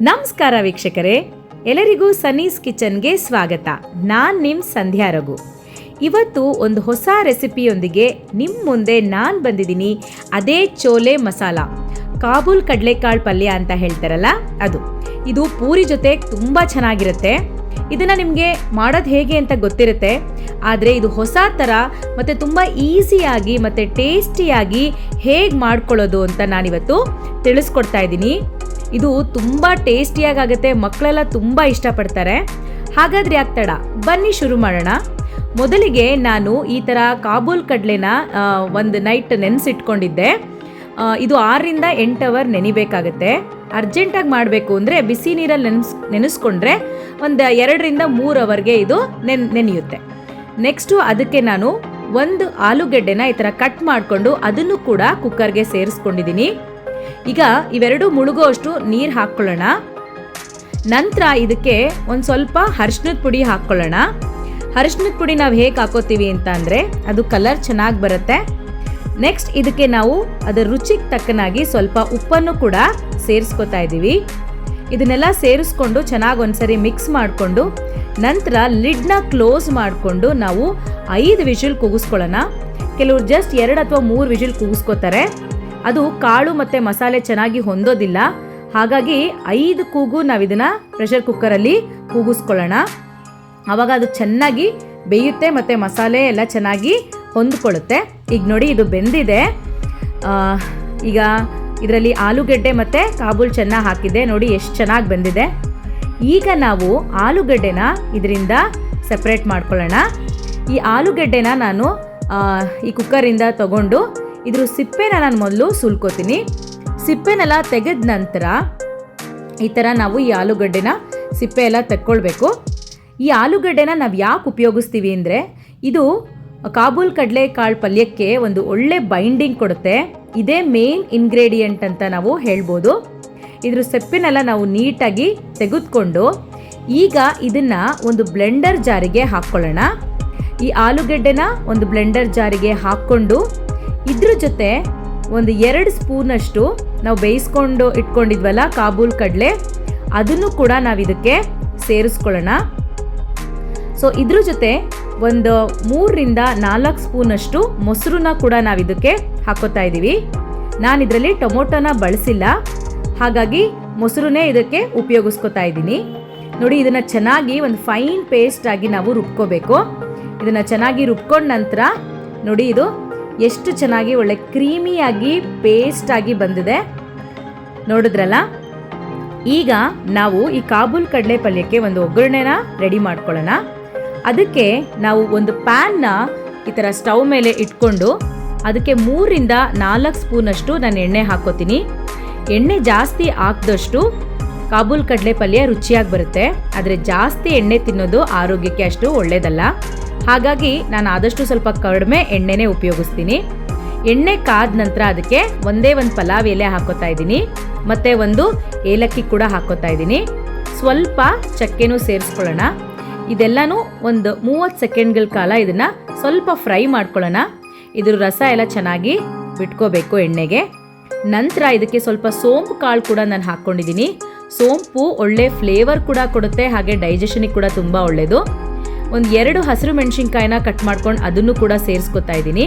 ನಮಸ್ಕಾರ ವೀಕ್ಷಕರೇ, ಎಲ್ಲರಿಗೂ ಸನೀಸ್ ಕಿಚನ್ಗೆ ಸ್ವಾಗತ. ನಾನು ನಿಮ್ಮ ಸಂಧ್ಯಾ ರಘು. ಇವತ್ತು ಒಂದು ಹೊಸ ರೆಸಿಪಿಯೊಂದಿಗೆ ನಿಮ್ಮ ಮುಂದೆ ನಾನು ಬಂದಿದ್ದೀನಿ ಅದೇ ಚೋಲೆ ಮಸಾಲ. ಕಾಬೂಲ್ ಕಡಲೆಕಾಳು ಪಲ್ಯ ಅಂತ ಹೇಳ್ತಾರಲ್ಲ ಅದು. ಇದು ಪೂರಿ ಜೊತೆ ತುಂಬ ಚೆನ್ನಾಗಿರುತ್ತೆ. ಇದನ್ನು ನಿಮಗೆ ಮಾಡೋದು ಹೇಗೆ ಅಂತ ಗೊತ್ತಿರುತ್ತೆ. ಆದರೆ ಇದು ಹೊಸ ಥರ ಮತ್ತು ತುಂಬ ಈಸಿಯಾಗಿ ಮತ್ತು ಟೇಸ್ಟಿಯಾಗಿ ಹೇಗೆ ಮಾಡ್ಕೊಳ್ಳೋದು ಅಂತ ನಾನಿವತ್ತು ತಿಳಿಸ್ಕೊಡ್ತಾ ಇದ್ದೀನಿ. ಇದು ತುಂಬ ಟೇಸ್ಟಿಯಾಗುತ್ತೆ ಮಕ್ಕಳೆಲ್ಲ ತುಂಬ ಇಷ್ಟಪಡ್ತಾರೆ. ಹಾಗಾದ್ರೆ ಯಾಕೆ ತಡ? ಬನ್ನಿ ಶುರು ಮಾಡೋಣ. ಮೊದಲಿಗೆ ನಾನು ಈ ಥರ ಕಾಬೂಲ್ ಕಡಲೆನ ಒಂದು ನೈಟ್ ನೆನೆಸಿಟ್ಕೊಂಡಿದ್ದೆ. ಇದು ಆರರಿಂದ ಎಂಟು ಅವರ್ ನೆನಿಬೇಕಾಗತ್ತೆ. ಅರ್ಜೆಂಟಾಗಿ ಮಾಡಬೇಕು ಅಂದರೆ ಬಿಸಿ ನೀರಲ್ಲಿ ನೆನೆಸ್, ನೆನೆಸ್ಕೊಂಡ್ರೆ ಒಂದು ಎರಡರಿಂದ ಮೂರು ಅವರ್ಗೆ ಇದು ನೆನ್, ನೆನೆಯುತ್ತೆ. ನೆಕ್ಸ್ಟು ಅದಕ್ಕೆ ನಾನು ಒಂದು ಆಲೂಗಡ್ಡೆನ ಈ ಥರ ಕಟ್ ಮಾಡಿಕೊಂಡು ಅದನ್ನು ಕೂಡ ಕುಕ್ಕರ್ಗೆ ಸೇರಿಸ್ಕೊಂಡಿದ್ದೀನಿ. ಈಗ ಇವೆರಡು ಮುಳುಗುವಷ್ಟು ನೀರು ಹಾಕ್ಕೊಳ್ಳೋಣ. ನಂತರ ಇದಕ್ಕೆ ಒಂದು ಸ್ವಲ್ಪ ಅರ್ಶಿನದ ಪುಡಿ ಹಾಕ್ಕೊಳ್ಳೋಣ. ಅರಿಶಿನದ ಪುಡಿ ನಾವು ಹೇಗೆ ಹಾಕೋತೀವಿ ಅಂತ ಅಂದರೆ ಅದು ಕಲರ್ ಚೆನ್ನಾಗಿ ಬರುತ್ತೆ. ನೆಕ್ಸ್ಟ್ ಇದಕ್ಕೆ ನಾವು ಅದರ ರುಚಿಗೆ ತಕ್ಕನಾಗಿ ಸ್ವಲ್ಪ ಉಪ್ಪನ್ನು ಕೂಡ ಸೇರಿಸ್ಕೊತಾ ಇದ್ದೀವಿ ಇದನ್ನೆಲ್ಲ ಸೇರಿಸ್ಕೊಂಡು ಚೆನ್ನಾಗಿ ಒಂದ್ಸರಿ ಮಿಕ್ಸ್ ಮಾಡಿಕೊಂಡು ನಂತರ ಲಿಡ್ನ ಕ್ಲೋಸ್ ಮಾಡಿಕೊಂಡು ನಾವು ಐದು ವಿಷಲ್ ಕೂಗಿಸ್ಕೊಳ್ಳೋಣ. ಕೆಲವರು ಜಸ್ಟ್ ಎರಡು ಅಥವಾ ಮೂರು ವಿಷಲ್ ಕೂಗಿಸ್ಕೋತಾರೆ. ಅದು ಕಾಳು ಮತ್ತು ಮಸಾಲೆ ಚೆನ್ನಾಗಿ ಹೊಂದೋದಿಲ್ಲ. ಹಾಗಾಗಿ ಐದು ಕೂಗು ನಾವು ಇದನ್ನು ಪ್ರೆಷರ್ ಕುಕ್ಕರಲ್ಲಿ ಕೂಗಿಸ್ಕೊಳ್ಳೋಣ. ಆವಾಗ ಅದು ಚೆನ್ನಾಗಿ ಬೇಯುತ್ತೆ ಮತ್ತು ಮಸಾಲೆ ಎಲ್ಲ ಚೆನ್ನಾಗಿ ಹೊಂದ್ಕೊಳ್ಳುತ್ತೆ. ಈಗ ನೋಡಿ ಇದು ಬೆಂದಿದೆ. ಈಗ ಇದರಲ್ಲಿ ಆಲೂಗಡ್ಡೆ ಮತ್ತು ಕಾಬೂಲ್ ಚೆನ್ನಾಗಿ ಹಾಕಿದೆ. ನೋಡಿ ಎಷ್ಟು ಚೆನ್ನಾಗಿ ಬೆಂದಿದೆ. ಈಗ ನಾವು ಆಲೂಗಡ್ಡೆನ ಇದರಿಂದ ಸಪ್ರೇಟ್ ಮಾಡ್ಕೊಳ್ಳೋಣ. ಈ ಆಲೂಗಡ್ಡೆನ ನಾನು ಈ ಕುಕ್ಕರಿಂದ ತಗೊಂಡು ಇದ್ರ ಸಿಪ್ಪೆನ ನಾನು ಮೊದಲು ಸುಲ್ಕೋತೀನಿ. ಸಿಪ್ಪೆನೆಲ್ಲ ತೆಗೆದ ನಂತರ ಈ ಥರ ನಾವು ಈ ಆಲೂಗಡ್ಡೆನ ಸಿಪ್ಪೆ ಎಲ್ಲ ತೆಕ್ಕೊಳ್ಬೇಕು. ಈ ಆಲೂಗಡ್ಡೆನ ನಾವು ಯಾಕೆ ಉಪಯೋಗಿಸ್ತೀವಿ ಅಂದರೆ ಇದು ಕಾಬೂಲ್ ಕಡಲೆಕಾಳು ಪಲ್ಯಕ್ಕೆ ಒಂದು ಒಳ್ಳೆ ಬೈಂಡಿಂಗ್ ಕೊಡುತ್ತೆ. ಇದೇ ಮೇನ್ ಇಂಗ್ರೀಡಿಯೆಂಟ್ ಅಂತ ನಾವು ಹೇಳ್ಬೋದು. ಇದ್ರ ಸಿಪ್ಪೆನೆಲ್ಲ ನಾವು ನೀಟಾಗಿ ತೆಗೆದುಕೊಂಡು ಈಗ ಇದನ್ನು ಒಂದು ಬ್ಲೆಂಡರ್ ಜಾರಿಗೆ ಹಾಕ್ಕೊಳ್ಳೋಣ. ಈ ಆಲೂಗಡ್ಡೆನ ಒಂದು ಬ್ಲೆಂಡರ್ ಜಾರಿಗೆ ಹಾಕ್ಕೊಂಡು ಇದ್ರ ಜೊತೆ ಒಂದು ಎರಡು ಸ್ಪೂನಷ್ಟು ನಾವು ಬೇಯಿಸ್ಕೊಂಡು ಇಟ್ಕೊಂಡಿದ್ವಲ್ಲ ಕಾಬೂಲ್ ಕಡಲೆ, ಅದನ್ನು ಕೂಡ ನಾವು ಇದಕ್ಕೆ ಸೇರಿಸ್ಕೊಳ್ಳೋಣ. ಸೊ ಇದ್ರ ಜೊತೆ ಒಂದು ಮೂರರಿಂದ ನಾಲ್ಕು ಸ್ಪೂನಷ್ಟು ಮೊಸರನ್ನ ಕೂಡ ನಾವು ಇದಕ್ಕೆ ಹಾಕೋತಾ ಇದ್ದೀವಿ ನಾನು ಇದರಲ್ಲಿ ಟೊಮೊಟೊನ ಬಳಸಿಲ್ಲ, ಹಾಗಾಗಿ ಮೊಸರುನೇ ಇದಕ್ಕೆ ಉಪಯೋಗಿಸ್ಕೊತಾ ಇದ್ದೀನಿ. ನೋಡಿ, ಇದನ್ನು ಚೆನ್ನಾಗಿ ಒಂದು ಫೈನ್ ಪೇಸ್ಟ್ ಆಗಿ ನಾವು ರುಬ್ಕೋಬೇಕು. ಇದನ್ನು ಚೆನ್ನಾಗಿ ರುಬ್ಕೊಂಡ ನಂತರ ನೋಡಿ, ಇದು ಎಷ್ಟು ಚೆನ್ನಾಗಿ ಒಳ್ಳೆ ಕ್ರೀಮಿಯಾಗಿ ಪೇಸ್ಟ್ ಆಗಿ ಬಂದಿದೆ. ನೋಡಿದ್ರಲ್ಲ? ಈಗ ನಾವು ಈ ಕಾಬೂಲ್ ಕಡಲೆ ಪಲ್ಯಕ್ಕೆ ಒಂದು ಒಗ್ಗರಣೆನ ರೆಡಿ ಮಾಡ್ಕೊಳ್ಳೋಣ. ಅದಕ್ಕೆ ನಾವು ಒಂದು ಪ್ಯಾನ್ನ ಈ ಥರ ಸ್ಟವ್ ಮೇಲೆ ಇಟ್ಕೊಂಡು ಅದಕ್ಕೆ ಮೂರಿಂದ ನಾಲ್ಕು ಸ್ಪೂನಷ್ಟು ನಾನು ಎಣ್ಣೆ ಹಾಕೋತೀನಿ ಎಣ್ಣೆ ಜಾಸ್ತಿ ಹಾಕಿದಷ್ಟು ಕಾಬೂಲ್ ಕಡಲೆ ಪಲ್ಯ ರುಚಿಯಾಗಿ ಬರುತ್ತೆ. ಆದರೆ ಜಾಸ್ತಿ ಎಣ್ಣೆ ತಿನ್ನೋದು ಆರೋಗ್ಯಕ್ಕೆ ಅಷ್ಟು ಒಳ್ಳೆಯದಲ್ಲ ಹಾಗಾಗಿ ನಾನು ಆದಷ್ಟು ಸ್ವಲ್ಪ ಕಡಿಮೆ ಎಣ್ಣೆನೇ ಉಪಯೋಗಿಸ್ತೀನಿ. ಎಣ್ಣೆ ಕಾದ ನಂತರ ಅದಕ್ಕೆ ಒಂದೇ ಒಂದು ಪಲಾವ್ ಎಲೆ ಹಾಕೋತಾ ಇದ್ದೀನಿ. ಮತ್ತೆ ಒಂದು ಏಲಕ್ಕಿ ಕೂಡ ಹಾಕೋತಾ ಇದ್ದೀನಿ. ಸ್ವಲ್ಪ ಚಕ್ಕೆನೂ ಸೇರಿಸ್ಕೊಳ್ಳೋಣ. ಇದೆಲ್ಲನೂ ಒಂದು ಮೂವತ್ತು ಸೆಕೆಂಡ್ಗಳ ಕಾಲ ಇದನ್ನು ಸ್ವಲ್ಪ ಫ್ರೈ ಮಾಡ್ಕೊಳ್ಳೋಣ. ಇದ್ರ ರಸ ಎಲ್ಲ ಚೆನ್ನಾಗಿ ಬಿಟ್ಕೋಬೇಕು ಎಣ್ಣೆಗೆ. ನಂತರ ಇದಕ್ಕೆ ಸ್ವಲ್ಪ ಸೋಂಪು ಕಾಳು ಕೂಡ ನಾನು ಹಾಕ್ಕೊಂಡಿದ್ದೀನಿ ಸೋಂಪು ಒಳ್ಳೆ ಫ್ಲೇವರ್ ಕೂಡ ಕೊಡುತ್ತೆ, ಹಾಗೆ ಡೈಜೆಷನಿಗೆ ಕೂಡ ತುಂಬ ಒಳ್ಳೆಯದು ಒಂದು ಎರಡು ಹಸಿರು ಮೆಣಸಿನ್ಕಾಯಿನ ಕಟ್ ಮಾಡ್ಕೊಂಡು ಅದನ್ನು ಕೂಡ ಸೇರಿಸ್ಕೊತಾ ಇದ್ದೀನಿ.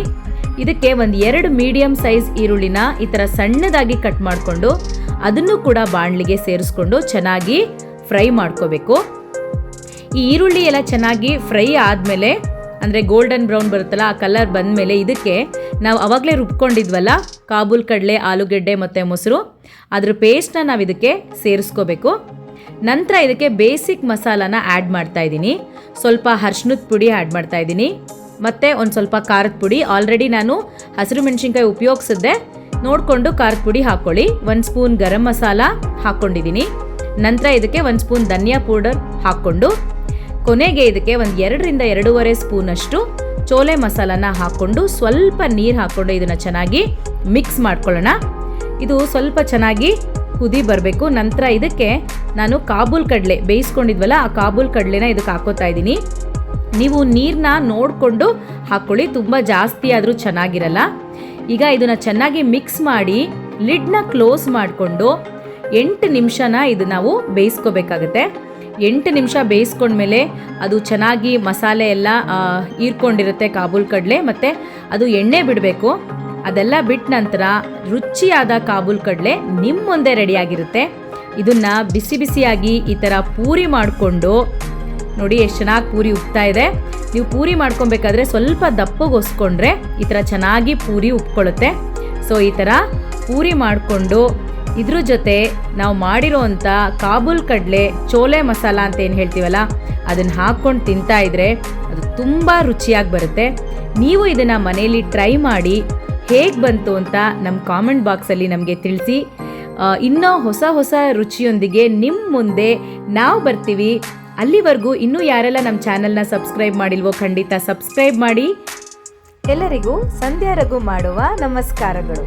ಇದಕ್ಕೆ ಒಂದು ಎರಡು ಮೀಡಿಯಂ ಸೈಜ್ ಈರುಳ್ಳಿನ ಈ ಥರ ಸಣ್ಣದಾಗಿ ಕಟ್ ಮಾಡಿಕೊಂಡು ಅದನ್ನು ಕೂಡ ಬಾಣಲಿಗೆ ಸೇರಿಸ್ಕೊಂಡು ಚೆನ್ನಾಗಿ ಫ್ರೈ ಮಾಡ್ಕೋಬೇಕು. ಈ ಈರುಳ್ಳಿ ಎಲ್ಲ ಚೆನ್ನಾಗಿ ಫ್ರೈ ಆದಮೇಲೆ, ಅಂದರೆ ಗೋಲ್ಡನ್ ಬ್ರೌನ್ ಬರುತ್ತಲ್ಲ, ಆ ಕಲರ್ ಬಂದಮೇಲೆ ಇದಕ್ಕೆ ನಾವು ಅವಾಗಲೇ ರುಬ್ಕೊಂಡಿದ್ವಲ್ಲ, ಕಾಬೂಲ್ ಕಡಲೆ, ಆಲೂಗೆಡ್ಡೆ ಮತ್ತು ಮೊಸರು, ಅದ್ರ ಪೇಸ್ಟನ್ನ ನಾವು ಇದಕ್ಕೆ ಸೇರಿಸ್ಕೋಬೇಕು. ನಂತರ ಇದಕ್ಕೆ ಬೇಸಿಕ್ ಮಸಾಲಾನ ಆ್ಯಡ್ ಮಾಡ್ತಾ ಇದ್ದೀನಿ. ಸ್ವಲ್ಪ ಹರ್ಷಣದ ಪುಡಿ ಆ್ಯಡ್ ಮಾಡ್ತಾ ಇದ್ದೀನಿ. ಮತ್ತು ಒಂದು ಸ್ವಲ್ಪ ಖಾರದ ಪುಡಿ. ಆಲ್ರೆಡಿ ನಾನು ಹಸಿರು ಮೆಣಸಿನ್ಕಾಯಿ ಉಪಯೋಗಿಸಿದ್ದೆ. ನೋಡಿಕೊಂಡು ಖಾರದ ಪುಡಿ ಹಾಕ್ಕೊಳ್ಳಿ ಒಂದು ಸ್ಪೂನ್ ಗರಂ ಮಸಾಲ ಹಾಕ್ಕೊಂಡಿದ್ದೀನಿ ನಂತರ ಇದಕ್ಕೆ ಒಂದು ಸ್ಪೂನ್ ಧನಿಯಾ ಪೌಡರ್ ಹಾಕ್ಕೊಂಡು, ಕೊನೆಗೆ ಇದಕ್ಕೆ ಒಂದು ಎರಡರಿಂದ ಎರಡೂವರೆ ಸ್ಪೂನಷ್ಟು ಚೋಲೆ ಮಸಾಲಾನ ಹಾಕ್ಕೊಂಡು ಸ್ವಲ್ಪ ನೀರು ಹಾಕ್ಕೊಂಡು ಇದನ್ನು ಚೆನ್ನಾಗಿ ಮಿಕ್ಸ್ ಮಾಡ್ಕೊಳ್ಳೋಣ. ಇದು ಸ್ವಲ್ಪ ಚೆನ್ನಾಗಿ ಕುದಿ ಬರಬೇಕು. ನಂತರ ಇದಕ್ಕೆ ನಾನು ಕಾಬೂಲ್ ಕಡಲೆ ಬೇಯಿಸ್ಕೊಂಡಿದ್ವಲ್ಲ, ಆ ಕಾಬೂಲ್ ಕಡಲೆನ ಇದಕ್ಕೆ ಹಾಕೋತಾ ಇದ್ದೀನಿ. ನೀವು ನೀರನ್ನ ನೋಡಿಕೊಂಡು ಹಾಕ್ಕೊಳ್ಳಿ ತುಂಬ ಜಾಸ್ತಿ ಆದರೂ ಚೆನ್ನಾಗಿರಲ್ಲ. ಈಗ ಇದನ್ನು ಚೆನ್ನಾಗಿ ಮಿಕ್ಸ್ ಮಾಡಿ ಲಿಡ್ನ ಕ್ಲೋಸ್ ಮಾಡಿಕೊಂಡು ಎಂಟು ನಿಮಿಷನ ಇದು ನಾವು ಬೇಯಿಸ್ಕೋಬೇಕಾಗತ್ತೆ. ಎಂಟು ನಿಮಿಷ ಬೇಯಿಸ್ಕೊಂಡ್ಮೇಲೆ ಅದು ಚೆನ್ನಾಗಿ ಮಸಾಲೆ ಎಲ್ಲ ಹೀರ್ಕೊಂಡಿರುತ್ತೆ ಕಾಬೂಲ್ ಕಡಲೆ, ಮತ್ತು ಅದು ಎಣ್ಣೆ ಬಿಡಬೇಕು. ಅದೆಲ್ಲ ಬಿಟ್ಟ ನಂತರ ರುಚಿಯಾದ ಕಾಬೂಲ್ ಕಡಲೆ ನಿಮ್ಮ ಮುಂದೆ ರೆಡಿಯಾಗಿರುತ್ತೆ. ಇದನ್ನು ಬಿಸಿ ಬಿಸಿಯಾಗಿ ಈ ಥರ ಪೂರಿ ಮಾಡಿಕೊಂಡು ನೋಡಿ ಎಷ್ಟು ಚೆನ್ನಾಗಿ ಪೂರಿ ಉಪ್ತಾ ಇದೆ. ನೀವು ಪೂರಿ ಮಾಡ್ಕೊಬೇಕಾದ್ರೆ ಸ್ವಲ್ಪ ದಪ್ಪಗೋಸ್ಕೊಂಡ್ರೆ ಈ ಥರ ಚೆನ್ನಾಗಿ ಪೂರಿ ಉಪ್ಕೊಳ್ಳುತ್ತೆ ಸೊ ಈ ಥರ ಪೂರಿ ಮಾಡಿಕೊಂಡು ಇದ್ರ ಜೊತೆ ನಾವು ಮಾಡಿರೋವಂಥ ಕಾಬೂಲ್ ಕಡಲೆ ಚೋಲೆ ಮಸಾಲ ಅಂತ ಏನು ಹೇಳ್ತೀವಲ್ಲ, ಅದನ್ನು ಹಾಕ್ಕೊಂಡು ತಿಂತಾ ಇದ್ರೆ ಅದು ತುಂಬ ರುಚಿಯಾಗಿ ಬರುತ್ತೆ. ನೀವು ಇದನ್ನು ಮನೆಯಲ್ಲಿ ಟ್ರೈ ಮಾಡಿ ಹೇಗೆ ಬಂತು ಅಂತ ನಮ್ಮ ಕಾಮೆಂಟ್ ಬಾಕ್ಸಲ್ಲಿ ನಮಗೆ ತಿಳಿಸಿ. ಇನ್ನೂ ಹೊಸ ಹೊಸ ರುಚಿಯೊಂದಿಗೆ ನಿಮ್ಮ ಮುಂದೆ ನಾವು ಬರ್ತೀವಿ. ಅಲ್ಲಿವರೆಗೂ ಇನ್ನೂ ಯಾರೆಲ್ಲ ನಮ್ಮ ಚಾನೆಲ್ನ ಸಬ್ಸ್ಕ್ರೈಬ್ ಮಾಡಿಲ್ವೋ ಖಂಡಿತ ಸಬ್ಸ್ಕ್ರೈಬ್ ಮಾಡಿ. ಎಲ್ಲರಿಗೂ ಸಂಧ್ಯಾ ರಘು ಮಾಡುವ ನಮಸ್ಕಾರಗಳು.